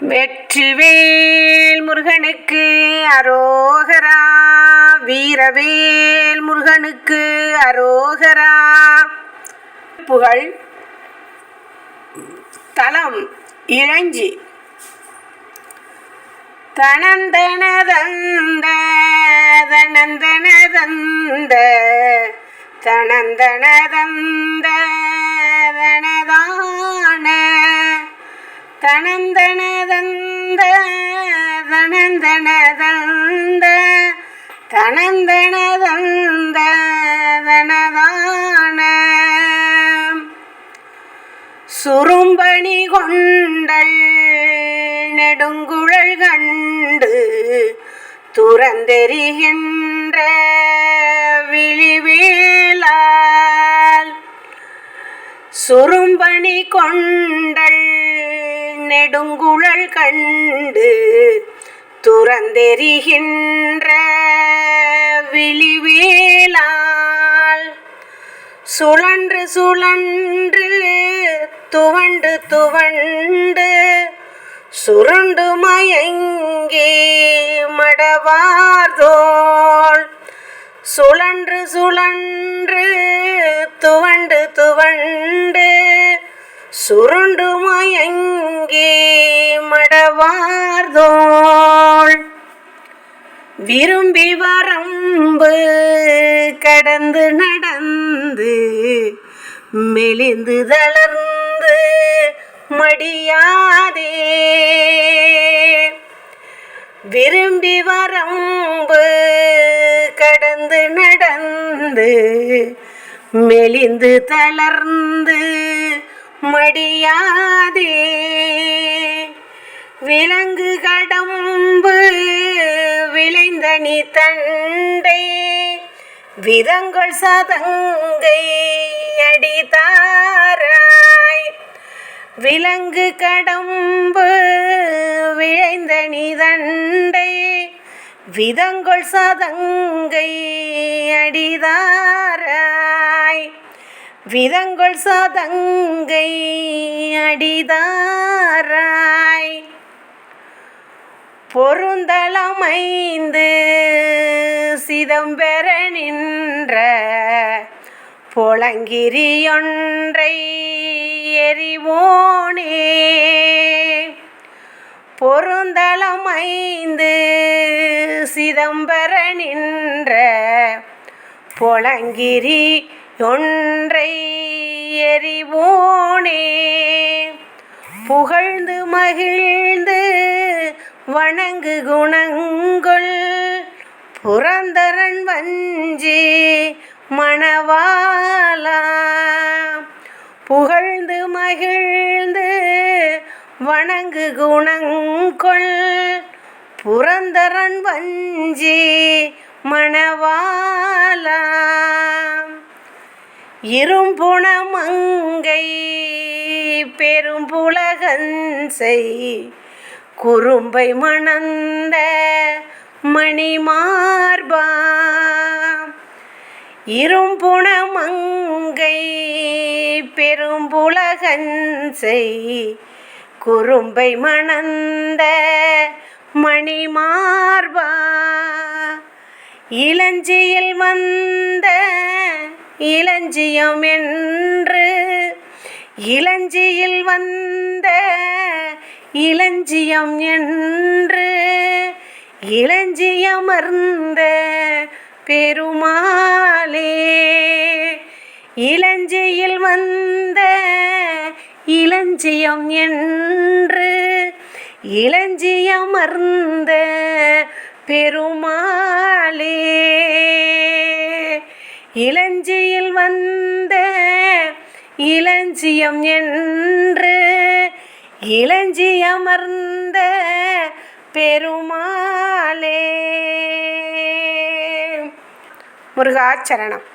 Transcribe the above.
வெற்றிவேல் முருகனுக்கு அரோகரா வீரவேல் முருகனுக்கு அரோகரா. புகழ் தலம் இழஞ்சி தனந்தனதந்த தனந்தனதந்த தனந்தனதந்த தனந்தன தனந்தனதந்த தனந்தனதந்த தனந்தனதந்த தனதான. சுரும்பணி கொண்டல் நெடுங்குழல் கண்டு துறந்தெறிகின்ற விழிவேலால் சுரும்பணி கொண்டல் நெடுங்குழல் கண்டு துறந்தெறிகின்ற விழிவேலால் சுழன்று சுழன்று துவண்டு துவண்டு சுருண்டு மயங்கே மடவார்தோள். சுழன்று சுழன்று துவண்டு துவண்டு சுருண்டு மய பார்தோள் விரும்பி வரம்பு கடந்து நடந்து மெலிந்து தளர்ந்து மடியாதே. விரும்பி வரம்பு கடந்து நடந்து மெலிந்து தளர்ந்து மடியாதே. விலங்கு கடம்பு விளைந்தனி தண்டை. விதங்கள் சதங்கை அடித்தாராய். விலங்கு கடம்பு விளைந்தனி தண்டை. விதங்கள் சதங்கை அடிதாராய் விதங்கள் சதங்கை அடிதாராய் பொருந்தளமைந்து சிதம்பர நின்ற பொளங்கிரியொன்றை எரிவோனே பொருந்தளமைந்து சிதம்பர நின்ற புலங்கிரி ஒன்றை எரிவோனே புகழ்ந்து மகிழ்ந்து வணங்கு குணங்கொள் புரந்தரன் வஞ்சி மணவாலா புகழ்ந்து மகிழ்ந்து வணங்கு குணங்கொள் புரந்தரன் வஞ்சி மணவாலா இரும்புணமங்கை பெரும்புலகன் செய் குறும்பை மணந்த மணிமார்பா. இரும்புணமங்கை பெரும்புலகன்சை குறும்பை மணந்த மணிமார்பா. இளஞ்சியில் வந்த இளஞ்சியம் என்று இளஞ்சியில் வந்த இளஞ்சியம் என்று இளஞ்சியமர்ந்த பெருமாளே இளஞ்சியில் வந்த இளஞ்சியம் என்று இளஞ்சியமர்ந்த பெருமாளே இளஞ்சியில் வந்த இளஞ்சியம் என்று இளஞ்சி அமர்ந்த பெருமாளே முருகாச்சரணம்